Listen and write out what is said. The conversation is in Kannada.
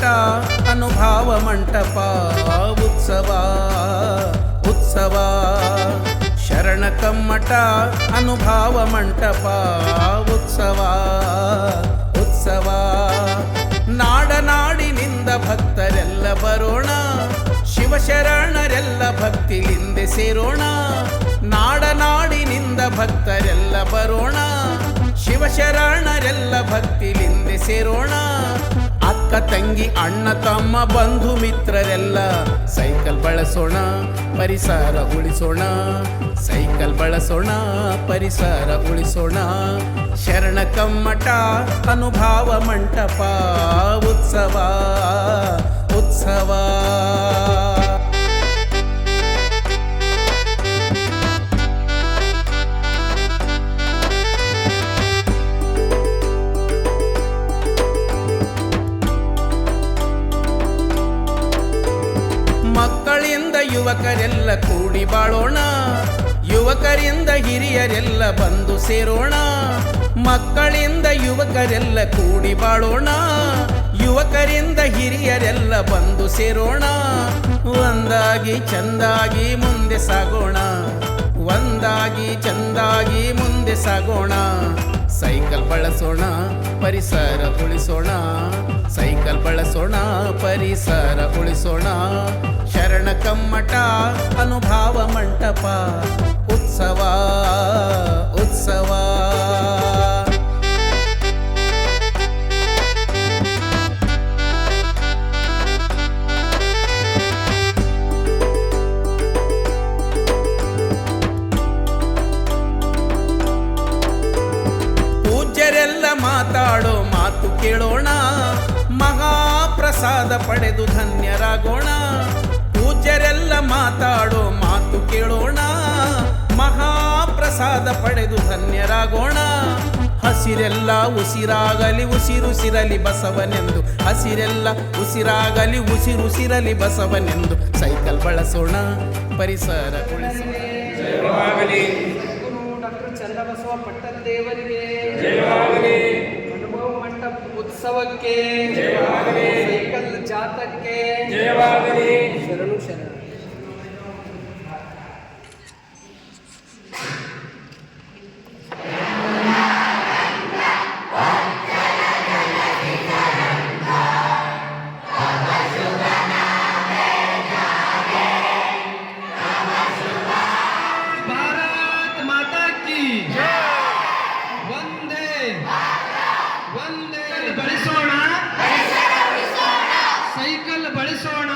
ಮಠ, ಅನುಭಾವ ಮಂಟಪ, ಉತ್ಸವ ಉತ್ಸವ. ಶರಣ ಕಮ್ಮಟ, ಅನುಭಾವ ಮಂಟಪ, ಉತ್ಸವ ಉತ್ಸವ. ನಾಡನಾಡಿನಿಂದ ಭಕ್ತರೆಲ್ಲ ಬರೋಣ, ಶಿವಶರಣರೆಲ್ಲ ಭಕ್ತಿಲಿಂದೆ ಸೇರೋಣ. ನಾಡನಾಡಿನಿಂದ ಭಕ್ತರೆಲ್ಲ ಬರೋಣ, ಶಿವಶರಣರೆಲ್ಲ ಭಕ್ತಿಲಿಂದೆ ಸೇರೋಣ. ಅಕ್ಕ ತಂಗಿ, ಅಣ್ಣ, ತಮ್ಮ ಬಂಧು ಮಿತ್ರರೆಲ್ಲ ಸೈಕಲ್ ಬಳಸೋಣ, ಪರಿಸರ ಉಳಿಸೋಣ. ಸೈಕಲ್ ಬಳಸೋಣ, ಪರಿಸರ ಉಳಿಸೋಣ. ಶರಣ ಕಮ್ಮಟ, ಅನುಭಾವ ಮಂಟಪ, ಉತ್ಸವ ಉತ್ಸವ. ಮಕ್ಕಳಿಂದ ಯುವಕರೆಲ್ಲ ಕೂಡಿ ಬಾಳೋಣ. ಯುವಕರಿಂದ ಹಿರಿಯರೆಲ್ಲ ಬಂದು ಸೇರೋಣ. ಮಕ್ಕಳಿಂದ ಯುವಕರೆಲ್ಲ ಕೂಡಿ ಬಾಳೋಣ. ಯುವಕರಿಂದ ಹಿರಿಯರೆಲ್ಲ ಬಂದು ಸೇರೋಣ. ಒಂದಾಗಿ ಚಂದಾಗಿ ಮುಂದೆ ಸಾಗೋಣ. ಒಂದಾಗಿ ಚಂದಾಗಿ ಮುಂದೆ ಸಾಗೋಣ. ಸೈಕಲ್ ಬಳಸೋಣ ಪರಿಸರ ಉಳಿಸೋಣ. ಸೈಕಲ್ ಬಳಸೋಣ ಪರಿಸರ ಉಳಿಸೋಣ. ಶರಣ ಕಮ್ಮಟ ಅನುಭಾವ ಮಂಟಪ. ಮಾತಾಡೋ ಮಾತು ಕೇಳೋಣ. ಮಹಾಪ್ರಸಾದ ಪಡೆದು ಧನ್ಯರಾಗೋಣ. ಪೂಜ್ಯರೆಲ್ಲ ಮಾತಾಡೋ ಮಾತು ಕೇಳೋಣ. ಮಹಾಪ್ರಸಾದ ಪಡೆದು ಧನ್ಯರಾಗೋಣ. ಹಸಿರೆಲ್ಲ ಉಸಿರಾಗಲಿ ಉಸಿರುಸಿರಲಿ ಬಸವನೆಂದು. ಹಸಿರೆಲ್ಲ ಉಸಿರಾಗಲಿ ಉಸಿರುಸಿರಲಿ ಬಸವನೆಂದು. ಸೈಕಲ್ ಬಳಸೋಣ ಪರಿಸರ ಉಳಿಸೋಣ ಡಾಕ್ಟರ್ ಚಂದ್ರಬಸವ ಪಟ್ಟದೇವರಿಗೆ ಉತ್ಸವಕ್ಕೆ ಜಯವಾಗಲಿ. ಸೈಕಲ್ ಜಾತಕ್ಕೆ. ಜಯವಾಗಲಿ. ಶರಣು ಶರಣ. ಸೈಕಲ್ ಬಳಸೋಣ